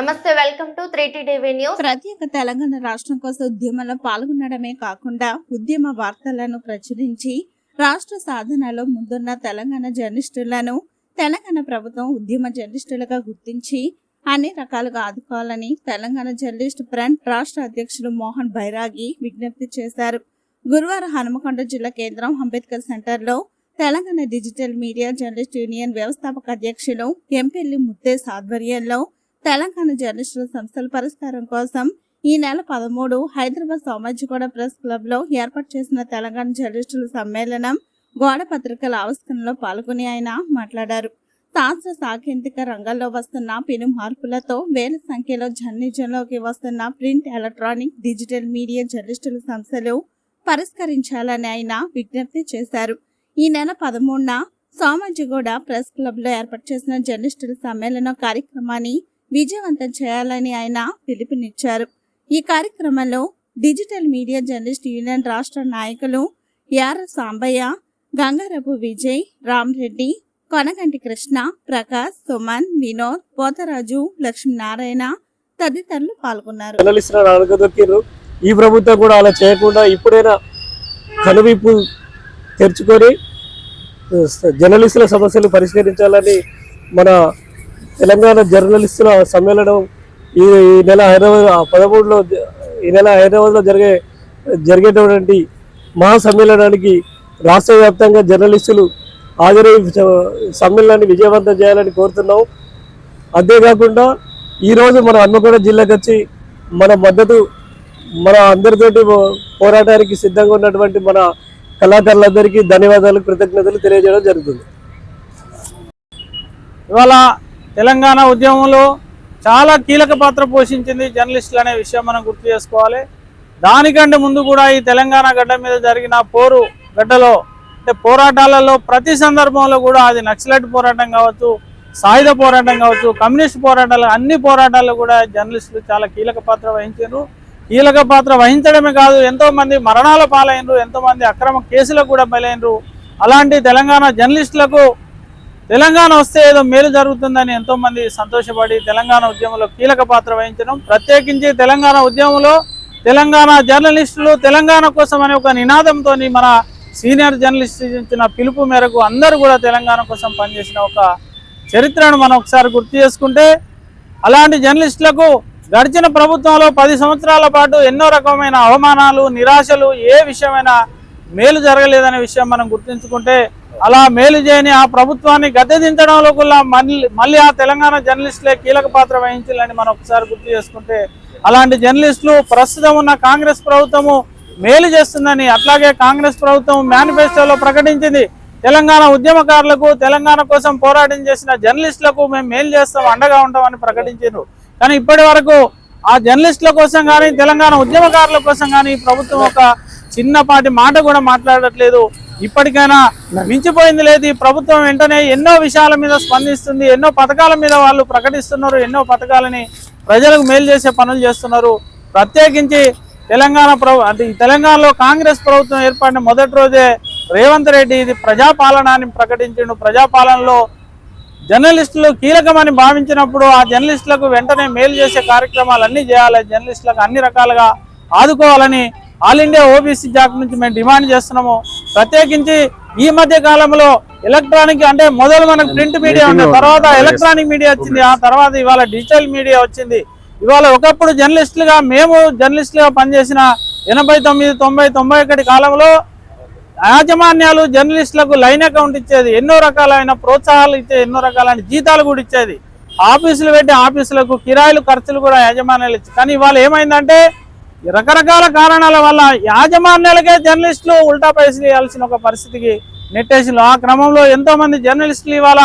నమస్తే welcome to TV news. ప్రత్యేక తెలంగాణ రాష్ట్రం కోసం ఉద్యమంలో పాల్గొనడమే కాకుండా ఉద్యమ వార్తలను ప్రచురించి రాష్ట్ర సాధనలో ముందున్న తెలంగాణ జర్నలిస్టులను తెలంగాణ ప్రభుత్వం ఉద్యమ జర్నలిస్టులుగా గుర్తించి అన్ని రకాలుగా ఆదుకోవాలని తెలంగాణ జర్నలిస్ట్ ఫ్రంట్ రాష్ట్ర అధ్యక్షులు మోహన్ బైరాగి విజ్ఞప్తి చేశారు. గురువారం హనుమకొండ జిల్లా కేంద్రం అంబేద్కర్ సెంటర్లో Telangana digital media journalist union వ్యవస్థాపక అధ్యక్షులు ఎంపెల్లి ముత్తేస్ ఆధ్వర్యంలో తెలంగాణ జర్నలిస్టుల సంస్థల పరిష్కారం కోసం ఈ నెల పదమూడు హైదరాబాద్ సోమాజిగూడ ప్రెస్ క్లబ్లో ఏర్పాటు చేసిన తెలంగాణ జర్నలిస్టుల సమ్మేళనం గోడ పత్రికల ఆవిష్కరణలో పాల్గొని ఆయన మాట్లాడారు. శాస్త్ర సాంకేతిక రంగంలో వస్తున్న పెను మార్పులతో వేల సంఖ్యలో జర్నలిజంలోకి వస్తున్న ప్రింట్ ఎలక్ట్రానిక్ డిజిటల్ మీడియా జర్నలిస్టుల సంస్థలు పరిష్కరించాలని ఆయన విజ్ఞప్తి చేశారు. ఈ నెల పదమూడున సోమాజిగూడ ప్రెస్ క్లబ్లో ఏర్పాటు చేసిన జర్నలిస్టుల సమ్మేళనం కార్యక్రమాన్ని విజయవంతం చేయాలని ఆయన పిలుపునిచ్చారు. ఈ కార్యక్రమంలో డిజిటల్ మీడియా జర్నలిస్ట్ యూనియన్ రాష్ట్ర నాయకులు యార సాంబయ్య గంగారపు విజయ్ రామ్రెడ్డి కొనగంటి కృష్ణ ప్రకాష్ సుమన్ వినోద్ పోతరాజు లక్ష్మీనారాయణ తదితరులు పాల్గొన్నారు. అడగదొక్కిర్రు ఈ ప్రభుత్వం కూడా అలా చేయకుండా ఇప్పుడైనా కనువిప్పు తెరుచుకొని జర్నలిస్టుల సమస్యలు పరిష్కరించాలని మన తెలంగాణ జర్నలిస్టుల సమ్మేళనం ఈ ఈ నెల హైదరాబాద్ పదమూడులో ఈ నెల హైదరాబాద్లో జరిగే జరిగేటటువంటి మహాసమ్మేళనానికి రాష్ట్ర వ్యాప్తంగా జర్నలిస్టులు హాజరై సమ్మేళనాన్ని విజయవంతం చేయాలని కోరుతున్నాం. అంతేకాకుండా ఈరోజు మన హన్మకొండ జిల్లాకు వచ్చి మన మద్దతు మన అందరితోటి పోరాటానికి సిద్ధంగా ఉన్నటువంటి మన కళాకారులందరికీ ధన్యవాదాలు కృతజ్ఞతలు తెలియజేయడం జరుగుతుంది. ఇవాళ తెలంగాణ ఉద్యమంలో చాలా కీలక పాత్ర పోషించింది జర్నలిస్టులు అనే విషయం మనం గుర్తు చేసుకోవాలి. దానికంటే ముందు కూడా ఈ తెలంగాణ గడ్డ మీద జరిగిన పోరు గడ్డలో అంటే పోరాటాలలో ప్రతి సందర్భంలో కూడా అది నక్సలైట్ పోరాటం కావచ్చు సాయుధ పోరాటం కావచ్చు కమ్యూనిస్ట్ పోరాటాలు అన్ని పోరాటాల్లో కూడా జర్నలిస్టులు చాలా కీలక పాత్ర వహించారు కీలక పాత్ర వహించడమే కాదు ఎంతోమంది మరణాల పాలైనరు ఎంతోమంది అక్రమ కేసులకు కూడా బలైనరు అలాంటి తెలంగాణ జర్నలిస్టులకు తెలంగాణ వస్తే ఏదో మేలు జరుగుతుందని ఎంతో మంది సంతోషపడి తెలంగాణ ఉద్యమంలో కీలక పాత్ర వహించడం ప్రత్యేకించి తెలంగాణ ఉద్యమంలో తెలంగాణ జర్నలిస్టులు తెలంగాణ కోసం అనే ఒక నినాదంతో మన సీనియర్ జర్నలిస్ట్ ఇచ్చిన పిలుపు మేరకు అందరూ కూడా తెలంగాణ కోసం పనిచేసిన ఒక చరిత్రను మనం ఒకసారి గుర్తు చేసుకుంటే అలాంటి జర్నలిస్టులకు గడిచిన ప్రభుత్వంలో పది సంవత్సరాల పాటు ఎన్నో రకమైన అవమానాలు నిరాశలు ఏ విషయమైనా మేలు జరగలేదనే విషయం మనం గుర్తుంచుకుంటే అలా మేలు చేయని ఆ ప్రభుత్వాన్ని గద్దెదించడంలో కూడా మళ్ళీ మళ్ళీ ఆ తెలంగాణ జర్నలిస్టులే కీలక పాత్ర వహించాలని మనం ఒకసారి గుర్తు చేసుకుంటే అలాంటి జర్నలిస్టులు ప్రస్తుతం ఉన్న కాంగ్రెస్ ప్రభుత్వము మేలు చేస్తుందని అట్లాగే కాంగ్రెస్ ప్రభుత్వం మేనిఫెస్టోలో ప్రకటించింది. తెలంగాణ ఉద్యమకారులకు తెలంగాణ కోసం పోరాటం చేసిన జర్నలిస్టులకు మేము మేలు చేస్తాం అండగా ఉంటామని ప్రకటించారు. కానీ ఇప్పటి వరకు ఆ జర్నలిస్టుల కోసం కానీ తెలంగాణ ఉద్యమకారుల కోసం కానీ ప్రభుత్వం ఒక చిన్నపాటి మాట కూడా మాట్లాడట్లేదు. ఇప్పటికైనా మించిపోయింది లేదు. ఈ ప్రభుత్వం వెంటనే ఎన్నో విషయాల మీద స్పందిస్తుంది ఎన్నో పథకాల మీద వాళ్ళు ప్రకటిస్తున్నారు ఎన్నో పథకాలని ప్రజలకు మేలు చేసే పనులు చేస్తున్నారు. ప్రత్యేకించి తెలంగాణ ప్రభు అంటే తెలంగాణలో కాంగ్రెస్ ప్రభుత్వం ఏర్పడిన మొదటి రోజే రేవంత్ రెడ్డి ఇది ప్రజాపాలన అని ప్రకటించిండు. ప్రజాపాలనలో జర్నలిస్టులు కీలకమని భావించినప్పుడు ఆ జర్నలిస్టులకు వెంటనే మేలు చేసే కార్యక్రమాలన్నీ చేయాలి. జర్నలిస్టులకు అన్ని రకాలుగా ఆదుకోవాలని ఆల్ ఇండియా ఓబీసీ జాక్ నుంచి మేము డిమాండ్ చేస్తున్నాము. ప్రత్యేకించి ఈ మధ్య కాలంలో ఎలక్ట్రానిక్ అంటే మొదలు మనకు ప్రింట్ మీడియా ఉంది తర్వాత ఎలక్ట్రానిక్ మీడియా వచ్చింది ఆ తర్వాత ఇవాళ డిజిటల్ మీడియా వచ్చింది. ఇవాళ ఒకప్పుడు జర్నలిస్టులుగా మేము జర్నలిస్టులుగా పనిచేసిన ఎనభై తొమ్మిది తొంభై తొంభై ఒకటి కాలంలో యాజమాన్యాలు జర్నలిస్టులకు లైన్ అకౌంట్ ఇచ్చేది ఎన్నో రకాలైన ప్రోత్సాహాలు ఇచ్చే ఎన్నో రకాలైన జీతాలు కూడా ఇచ్చేది. ఆఫీసులు పెట్టి ఆఫీసులకు కిరాయిలు ఖర్చులు కూడా యాజమాన్యాలు ఇచ్చి కానీ ఇవాళ ఏమైందంటే రకరకాల కారణాల వల్ల యాజమాన్యాలకే జర్నలిస్టులు ఉల్టా పైసలు ఇవ్వాల్సిన ఒక పరిస్థితికి నెట్టేసిన ఆ క్రమంలో ఎంతో మంది జర్నలిస్టులు ఇవాళ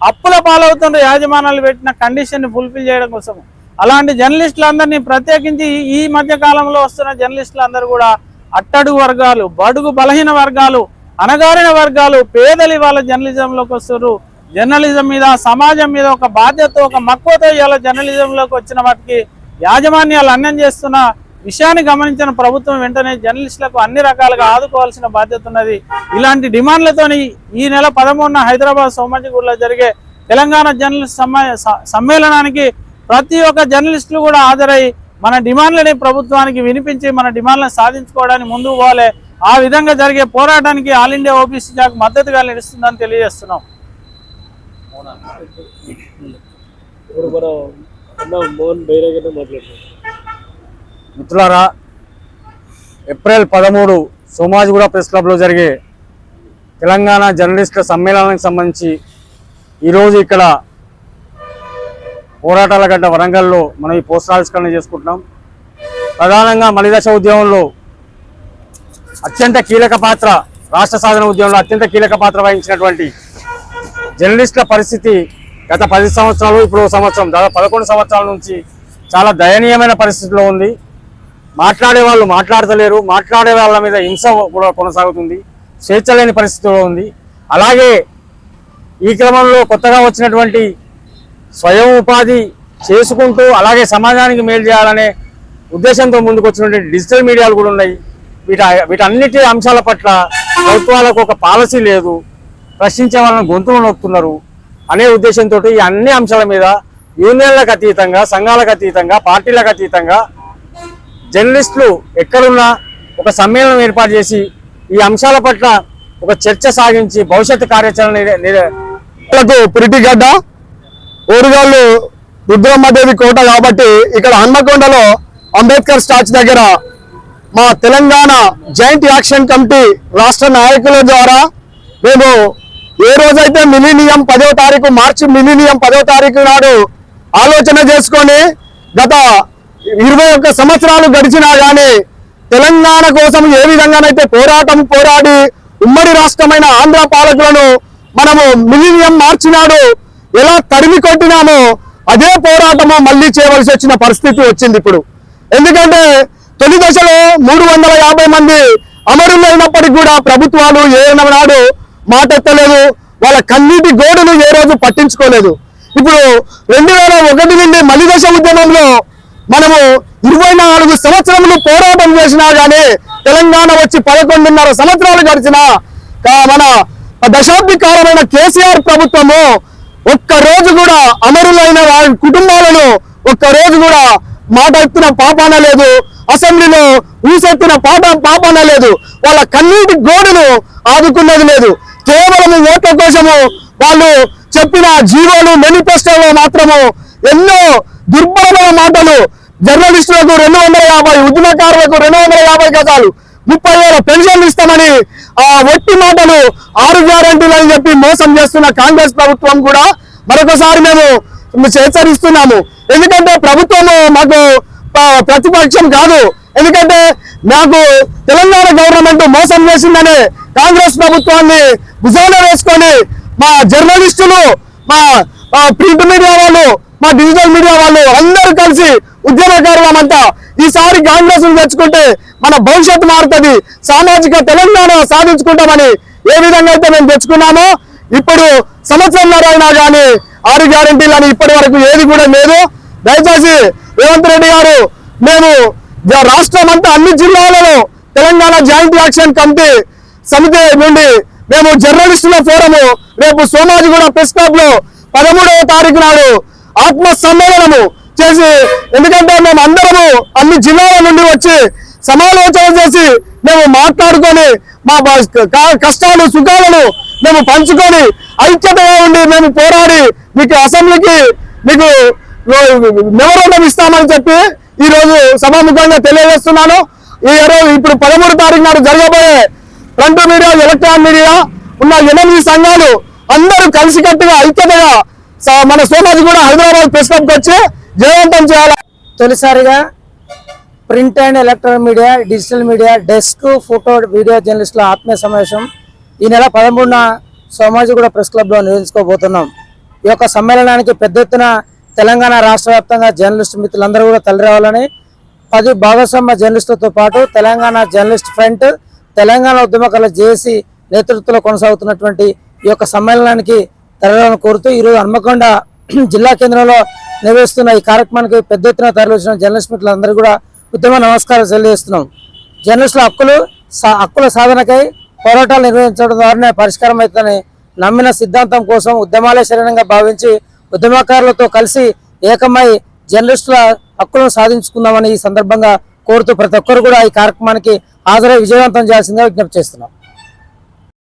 అప్పుల పాలవుతున్న యాజమాన్యాలు పెట్టిన కండిషన్ని ఫుల్ఫిల్ చేయడం కోసం. అలాంటి జర్నలిస్టులందరినీ ప్రత్యేకించి ఈ- మధ్య కాలంలో వస్తున్న జర్నలిస్టులందరూ కూడా అట్టడుగు వర్గాలు బడుగు బలహీన వర్గాలు అణగారిన వర్గాలు పేదలు ఇవాళ జర్నలిజంలోకి వస్తున్నారు జర్నలిజం మీద సమాజం మీద ఒక బాధ్యత ఒక మక్కువతో ఇవాళ జర్నలిజంలోకి వచ్చిన వాటికి యాజమాన్యాలు అన్నం చేస్తున్న విషయాన్ని గమనించిన ప్రభుత్వం వెంటనే జర్నలిస్టులకు అన్ని రకాలుగా ఆదుకోవాల్సిన బాధ్యత ఉన్నది. ఇలాంటి డిమాండ్లతోని ఈ నెల పదమూడున హైదరాబాద్ సోమాజిగూడలో జరిగే తెలంగాణ జర్నలిస్ట్ సమ్మేళనానికి ప్రతి ఒక్క జర్నలిస్టులు కూడా హాజరై మన డిమాండ్లని ప్రభుత్వానికి వినిపించి మన డిమాండ్లను సాధించుకోవడానికి ముందుకు పోవాలి. ఆ విధంగా జరిగే పోరాటానికి ఆల్ ఇండియా ఓబీసీ శాఖ మద్దతుగా నిలుస్తుందని తెలియజేస్తున్నాం. ఇప్పుడు మనం మోహన్ బైరాగ్ మాట్లాడుతున్నాం. మిత్రులారా ఏప్రిల్ పదమూడు సోమాజిగూడ ప్రెస్ క్లబ్లో జరిగే తెలంగాణ జర్నలిస్టుల సమ్మేళనానికి సంబంధించి ఈరోజు ఇక్కడ పోరాటాల గడ్డ వరంగల్లో మనం ఈ పోస్టావిష్కరణ చేసుకుంటున్నాం. ప్రధానంగా మలిదశ ఉద్యమంలో అత్యంత కీలక పాత్ర రాష్ట్ర సాధన ఉద్యమంలో అత్యంత కీలక పాత్ర వహించినటువంటి జర్నలిస్టుల పరిస్థితి గత పది సంవత్సరాలు ఇప్పుడు సంవత్సరం దాదాపు పదకొండు సంవత్సరాల నుంచి చాలా దయనీయమైన పరిస్థితిలో ఉంది. మాట్లాడే వాళ్ళు మాట్లాడతలేరు మాట్లాడే వాళ్ళ మీద హింస కూడా కొనసాగుతుంది స్వేచ్ఛ లేని పరిస్థితిలో ఉంది. అలాగే ఈ క్రమంలో కొత్తగా వచ్చినటువంటి స్వయం ఉపాధి చేసుకుంటూ అలాగే సమాజానికి మేలు చేయాలనే ఉద్దేశంతో ముందుకు వచ్చినటువంటి డిజిటల్ మీడియాలు కూడా ఉన్నాయి. వీట వీటన్నిటి అంశాల పట్ల ప్రభుత్వాలకు ఒక పాలసీ లేదు. ప్రశ్నించే వాళ్ళని గొంతులు నొక్కుతున్నారు. అనే ఉద్దేశంతో ఈ అన్ని అంశాల మీద యూనియన్లకు అతీతంగా సంఘాలకు అతీతంగా పార్టీలకు అతీతంగా జర్నలిస్టులు ఎక్కడున్నా ఒక సమ్మేళనం ఏర్పాటు చేసి ఈ అంశాల పట్ల ఒక చర్చ సాగించి భవిష్యత్తు కార్యాచరణ నిర- పురిటిగడ్డ ఊరుగాళ్ళు రుద్రమ్మదేవి కోట కాబట్టి ఇక్కడ హన్మకొండలో అంబేద్కర్ స్టాచ్యూ దగ్గర మా తెలంగాణ జాయింట్ యాక్షన్ కమిటీ రాష్ట్ర నాయకుల ద్వారా మేము ఏ రోజైతే మిలీనియం పదో తారీఖు మార్చి మిలీనియం పదో తారీఖు నాడు ఆలోచన చేసుకొని గత ఇరవై ఒక్క సంవత్సరాలు గడిచినా కానీ తెలంగాణ కోసం ఏ విధంగానైతే పోరాటం పోరాడి ఉమ్మడి రాష్ట్రమైన ఆంధ్ర పాలకులను మనము మిలినియం మార్చినాడు ఎలా తరిమి కొట్టినామో అదే పోరాటము మళ్ళీ చేయవలసి వచ్చిన పరిస్థితి వచ్చింది ఇప్పుడు. ఎందుకంటే తొలి దశలో మూడు వందల యాభై మంది అమరులైనప్పటికీ కూడా ప్రభుత్వాలు ఏనాడు మాట మాటెత్తలేదు వాళ్ళ కన్నీటి గోడును ఏ రోజు పట్టించుకోలేదు. ఇప్పుడు రెండు వేల ఒకటి నుండి మలిదశ ఉద్యమంలో మనము ఇరవై నాలుగు సంవత్సరములు పోరాటం చేసినా గానీ తెలంగాణ వచ్చి పదకొండున్నర సంవత్సరాలు గడిచిన మన దశాబ్ది కాలమైన కేసీఆర్ ప్రభుత్వము ఒక్క రోజు కూడా అమరులైన వారి కుటుంబాలను ఒక్క రోజు కూడా మాట ఎత్తున పాపాన లేదు. అసెంబ్లీలో ఊసెత్తిన పాట పాపాన లేదు. వాళ్ళ కన్నీటి గోడును ఆదుకున్నది లేదు. కేవలం ఓట్ల కోసము వాళ్ళు చెప్పిన జీవోలు మేనిఫెస్టోలో మాత్రము ఎన్నో దుర్బలమైన మాటలు జర్నలిస్టులకు రెండు వందల యాభై ఉద్యమకారులకు రెండు వందల యాభై గజాలు ముప్పై వేల పెన్షన్లు ఇస్తామని ఆ ఒట్టి మాటలు ఆరు గ్యారంటీలు అని చెప్పి మోసం చేస్తున్న కాంగ్రెస్ ప్రభుత్వం కూడా మరొకసారి మేము హెచ్చరిస్తున్నాము. ఎందుకంటే ప్రభుత్వం మాకు ప్రతిపక్షం కాదు. ఎందుకంటే నాకు తెలంగాణ గవర్నమెంట్ మోసం చేసిందని కాంగ్రెస్ ప్రభుత్వాన్ని భుజాన వేసుకొని మా జర్నలిస్టులు మా ప్రింట్ మీడియా వాళ్ళు మా డిజిటల్ మీడియా వాళ్ళు అందరూ కలిసి ఉద్యమకారులమంతా ఈసారి కాంగ్రెస్ తెచ్చుకుంటే మన భవిష్యత్తు మారుతుంది. సామాజిక తెలంగాణ సాధించుకుంటామని ఏ విధంగా అయితే మేము తెచ్చుకున్నామో ఇప్పుడు సంవత్సరంన్నర అయినా కానీ ఆరు గ్యారంటీలు అని ఇప్పటి వరకు ఏది కూడా లేదు. దయచేసి రేవంత్ రెడ్డి గారు మేము రాష్ట్రం అంతా అన్ని జిల్లాలలో తెలంగాణ జాయింట్ యాక్షన్ కమిటీ సమితి నుండి మేము జర్నలిస్టుల ఫోరము రేపు సోమాజిగూడ ప్రెస్ క్లబ్లో పదమూడవ తారీఖు నాడు ఆత్మ సమ్మేళనము చేసి ఎందుకంటే మేము అందరము అన్ని జిల్లాల నుండి వచ్చి సమాలోచన చేసి మేము మాట్లాడుకొని మా కష్టాలు సుఖాలను మేము పంచుకొని ఐక్యతగా ఉండి మేము పోరాడి మీకు అసెంబ్లీకి మీకు మెమోరాండం ఇస్తామని చెప్పి ఈ రోజు సభాముఖంగా తెలియజేస్తున్నాను. ఈ రోజు ఇప్పుడు పదమూడు తారీఖు నాడు జరగబోయే ప్రింట్ మీడియా ఎలక్ట్రానిక్ మీడియా ఉన్న ఎనిమిది సంఘాలు అందరూ కలిసికట్టుగా ఐక్యతగా స- మన సోమాజి కూడా హైదరాబాద్ ప్రెస్ క్లబ్కి వచ్చి జయవంతం చేయాలి? తొలిసారిగా print and electronic media digital media desk photo video జర్నలిస్టుల ఆత్మీయ సమావేశం ఈ నెల పదమూడున సోమాజిగూడ ప్రెస్ క్లబ్లో నిర్వహించుకోబోతున్నాం. ఈ యొక్క సమ్మేళనానికి పెద్ద ఎత్తున తెలంగాణ రాష్ట్ర వ్యాప్తంగా జర్నలిస్ట్ మిత్రులందరూ కూడా తలరావాలని పది భాగస్వామ్య జర్నలిస్టులతో పాటు తెలంగాణ జర్నలిస్ట్ ఫ్రంట్ తెలంగాణ ఉద్యమకాల జేసీ నేతృత్వంలో కొనసాగుతున్నటువంటి ఈ యొక్క సమ్మేళనానికి తరలిని కోరుతూ ఈరోజు హన్మకొండ జిల్లా కేంద్రంలో నిర్వహిస్తున్న ఈ కార్యక్రమానికి పెద్ద ఎత్తున తరలివచ్చిన జర్నలిస్ట్ మిత్రులందరూ కూడా ఉద్యమ నమస్కారం తెలియజేస్తున్నాం. జర్నలిస్టుల హక్కులు సా- హక్కుల సాధనకై పోరాటాలు నిర్వహించడం ద్వారానే పరిష్కారం అవుతుందని నమ్మిన సిద్ధాంతం కోసం ఉద్యమాలే శరణంగా భావించి ఉద్యమకారులతో కలిసి ఏకమై జర్నలిస్టుల హక్కులను సాధించుకుందామని ఈ సందర్భంగా కోరుతూ ప్రతి ఒక్కరు కూడా ఈ కార్యక్రమానికి హాజరై విజయవంతం చేయాల్సిందిగా విజ్ఞప్తి చేస్తున్నాం.